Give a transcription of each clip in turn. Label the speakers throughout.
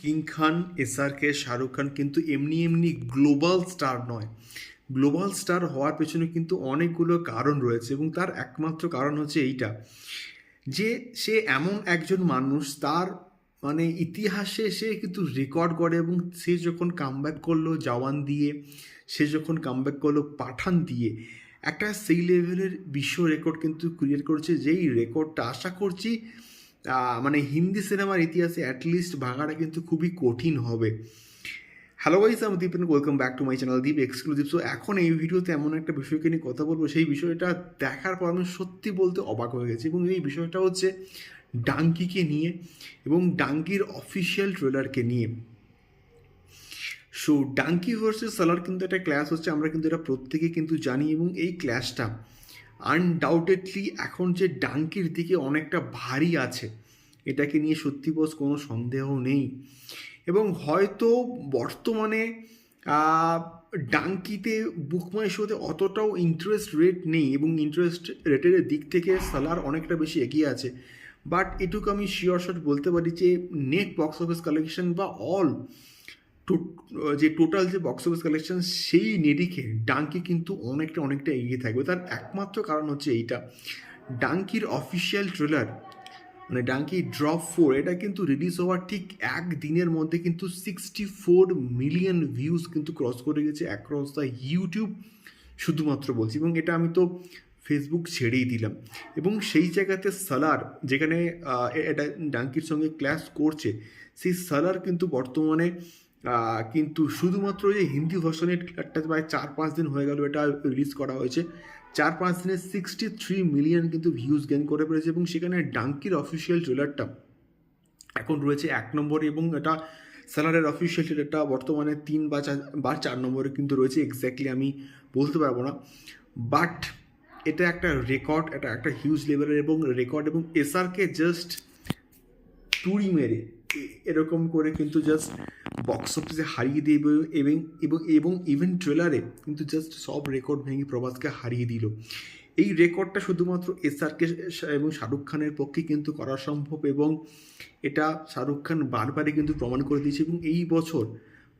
Speaker 1: King খান SRK Shahrukh Khan কিন্তু এমনি এমনি গ্লোবাল স্টার নয়। গ্লোবাল স্টার হওয়ার পেছনে কিন্তু অনেকগুলো কারণ রয়েছে এবং তার একমাত্র কারণ হচ্ছে এইটা, যে সে এমন একজন মানুষ, তার মানে ইতিহাসে সে কিন্তু রেকর্ড করে এবং সে যখন কামব্যাক করল জওয়ান দিয়ে, সে যখন কামব্যাক করল পাঠান দিয়ে, একটা সেই লেভেলের বিশ্ব রেকর্ড কিন্তু ক্রিয়েট করেছে, যেই রেকর্ডটা আশা করছি মানে হিন্দি সিনেমার ইতিহাসে অ্যাটলিস্ট ভাঙাটা কিন্তু খুবই কঠিন হবে। হ্যালো গাইস আমি Deep welcome back to my channel Deep exclusive so এখন এই ভিডিওতে এমন একটা বিষয়কে নিয়ে কথা বলব। সেই বিষয়টা দেখার পর আমি সত্যি বলতে অবাক হয়ে গেছি। এবং এই বিষয়টা হচ্ছে ডাঙ্কিকে নিয়ে এবং ডাঙ্কির অফিসিয়াল ট্রেলারকে নিয়ে। সো ডাঙ্কি ভার্সেস সালার কিন্তু একটা ক্লাস হচ্ছে। আমরা কিন্তু এটা প্রত্যেকে কিন্তু জানি এবং এই ক্লাসটা আনডাউটেডলি এখন যে ডাঙ্কির দিকে অনেকটা ভারী আছে, এটাকে নিয়ে সত্যি বস কোনো সন্দেহ নেই। এবং হয়তো বর্তমানে ডাঙ্কিতে বুকমাই শোতে অতটাও ইন্টারেস্ট রেট নেই এবং ইন্টারেস্ট রেটের দিক থেকে সালার অনেকটা বেশি এগিয়ে আছে। বাট এটুকু আমি শিওর শট বলতে পারি যে নেট বক্স অফিস কালেকশন বা অল যে টোটাল যে বক্স অফিস কালেকশন সেই নিরিখে ডাঙ্কি কিন্তু অনেকটা অনেকটা এগিয়ে থাকবে। তার একমাত্র কারণ হচ্ছে এইটা। ডাঙ্কির অফিসিয়াল ট্রেলার মানে ডাঙ্কি ড্রপ ফোর এটা কিন্তু রিলিজ হওয়ার ঠিক এক দিনের মধ্যে কিন্তু সিক্সটি ফোর মিলিয়ন ভিউজ কিন্তু ক্রস করে গেছে অ্যাক্রস দ্য ইউটিউব শুধুমাত্র বলছি। এবং এটা আমি তো ফেসবুক ছেড়েই দিলাম। এবং সেই জায়গাতে সালার যেখানে এটা ডাঙ্কির সঙ্গে ক্লাস করছে, সেই সালার কিন্তু বর্তমানে কিন্তু শুধুমাত্র যে হিন্দি ভার্সনের একটা প্রায় চার পাঁচ দিন হয়ে গেল এটা রিলিজ করা হয়েছে। চার পাঁচ দিনে সিক্সটি থ্রি মিলিয়ন কিন্তু ভিউজ গেন করে পেরেছে এবং সেখানে ডাঙ্কির অফিসিয়াল ট্রেলারটা এখন রয়েছে এক নম্বরে এবং এটা স্যালারের অফিসিয়াল ট্রেলারটা বর্তমানে তিন বা চার বা চার নম্বরে কিন্তু রয়েছে। এক্স্যাক্টলি আমি বলতে পারব না। বাট এটা একটা রেকর্ড এটা একটা হিউজ লেভেলের এবং রেকর্ড এবং এসআরকে জাস্ট টুরি মেরে। এরকম করে কিন্তু জাস্ট বক্স অফিসে হারিয়ে দেবে এবং এবং এবং ইভেন ট্রেলারে কিন্তু জাস্ট সব রেকর্ড ভেঙে প্রভাসকে হারিয়ে দিল। এই রেকর্ডটা শুধুমাত্র এসআরকে এবং শাহরুখ খানের পক্ষে কিন্তু করা সম্ভব এবং এটা শাহরুখ খান বারবারই কিন্তু প্রমাণ করে দিয়েছে এবং এই বছর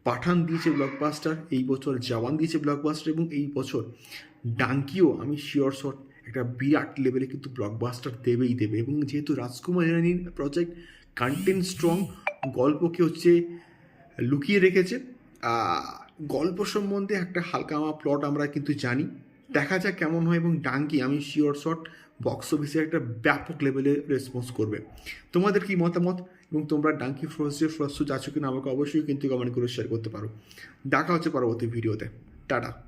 Speaker 1: পাঠান দিয়েছে ব্লকবাস্টার এই বছর জওয়ান দিয়েছে ব্লকবাস্টার এবং এই বছর ডাঙ্কিও আমি শিওর শট একটা বিরাট লেভেলে কিন্তু ব্লকবাস্টার দেবেই দেবে এবং যেহেতু রাজকুমার ইরানির প্রজেক্ট কন্টেন্ট স্ট্রং গল্পকে হচ্ছে লুকিয়ে রেখেছে। গল্প সম্বন্ধে একটা হালকা আমার প্লট আমরা কিন্তু জানি। দেখা যাক কেমন হয় এবং ডাঙ্কি, আমি শিওর শট বক্স অফিসে একটা ব্যাপক লেভেলে রেসপন্স করবে। তোমাদের কি মতামত? এবং তোমরা ডাঙ্কি ফ্রসে ফ্রস্ট আছো কিনা আমাকে অবশ্যই কিন্তু কমেন্ট করে শেয়ার করতে পারো। দেখা হচ্ছে পরবর্তী ভিডিওতে টাটা।